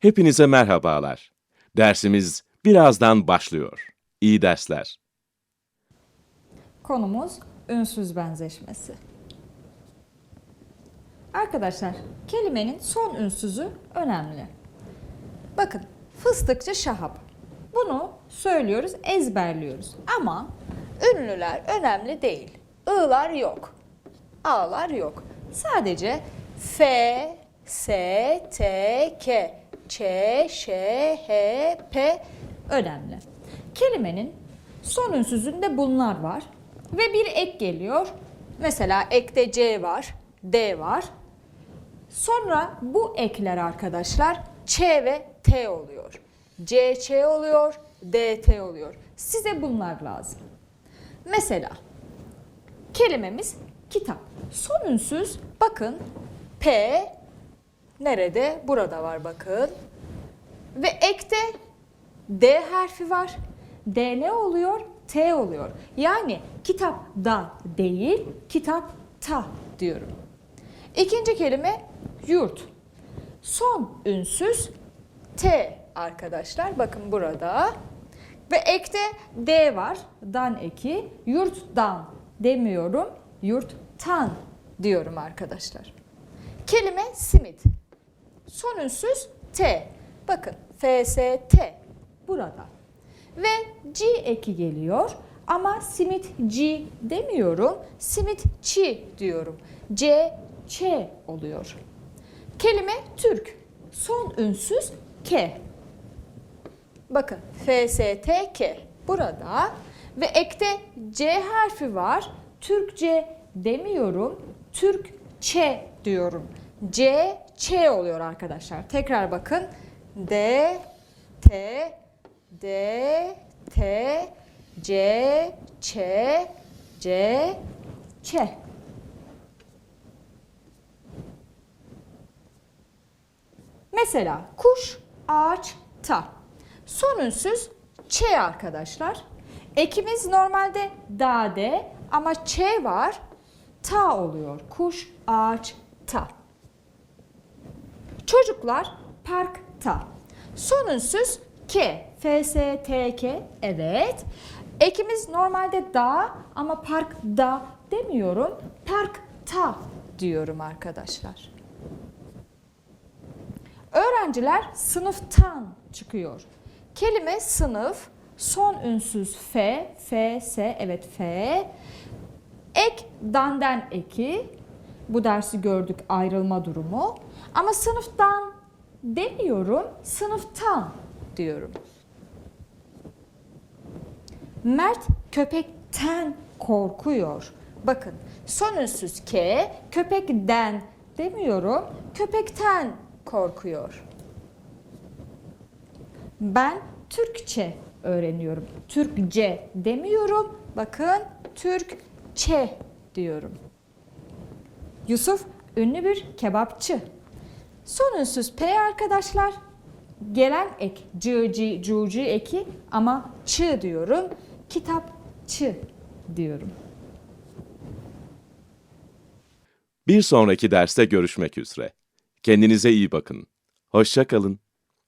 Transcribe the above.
Hepinize merhabalar. Dersimiz birazdan başlıyor. İyi dersler. Konumuz ünsüz benzeşmesi. Arkadaşlar, kelimenin son ünsüzü önemli. Bakın, fıstıkçı Şahap. Bunu söylüyoruz, ezberliyoruz. Ama ünlüler önemli değil. I'lar yok. A'lar yok. Sadece F, S, T, K, Ç, Ş, H, P önemli. Kelimenin son ünsüzünde bunlar var. Ve bir ek geliyor. Mesela ekte C var, D var. Sonra bu ekler arkadaşlar Ç ve T oluyor. C, Ç oluyor, D, T oluyor. Size bunlar lazım. Mesela kelimemiz kitap. Son ünsüz bakın P nerede? Burada var bakın. Ve ekte D harfi var. D ne oluyor? T oluyor. Yani kitapta değil, kitapta diyorum. İkinci kelime yurt. Son ünsüz T arkadaşlar. Bakın burada. Ve ekte D var. Dan eki. Yurttan demiyorum. Yurttan diyorum arkadaşlar. Kelime simit. Son ünsüz T. Bakın F, S, T burada. Ve G eki geliyor ama simit G demiyorum. Simit çi diyorum. C, Ç oluyor. Kelime Türk. Son ünsüz K. Bakın F, S, T, K. Burada ve ekte C harfi var. Türkçe demiyorum. Türkçe diyorum. C, Ç oluyor arkadaşlar. Tekrar bakın. D, T, D, T, C, Ç, C, Ç. Mesela kuş, ağaç, ta. Son ünsüz ç arkadaşlar. Ekimiz normalde dade ama ç var. Ta oluyor. Kuş, ağaç, ta. Çocuklar parkta. Son ünsüz k. F, S, T, K. Evet. Ekimiz normalde da ama parkda demiyorum. Parkta diyorum arkadaşlar. Öğrenciler sınıftan çıkıyor. Kelime sınıf, son ünsüz f, f, s, evet f. Ek danden eki. Bu dersi gördük ayrılma durumu. Ama sınıftan demiyorum, sınıftan diyorum. Mert köpekten korkuyor. Bakın son ünsüz k, köpekten demiyorum, köpekten korkuyor. Ben Türkçe öğreniyorum. Türkçe demiyorum. Bakın Türkçe diyorum. Yusuf ünlü bir kebapçı. Son ünsüz P arkadaşlar. Gelen ek c, c, cu, cu eki ama çı diyorum. Kitapçı diyorum. Bir sonraki derste görüşmek üzere. Kendinize iyi bakın. Hoşça kalın.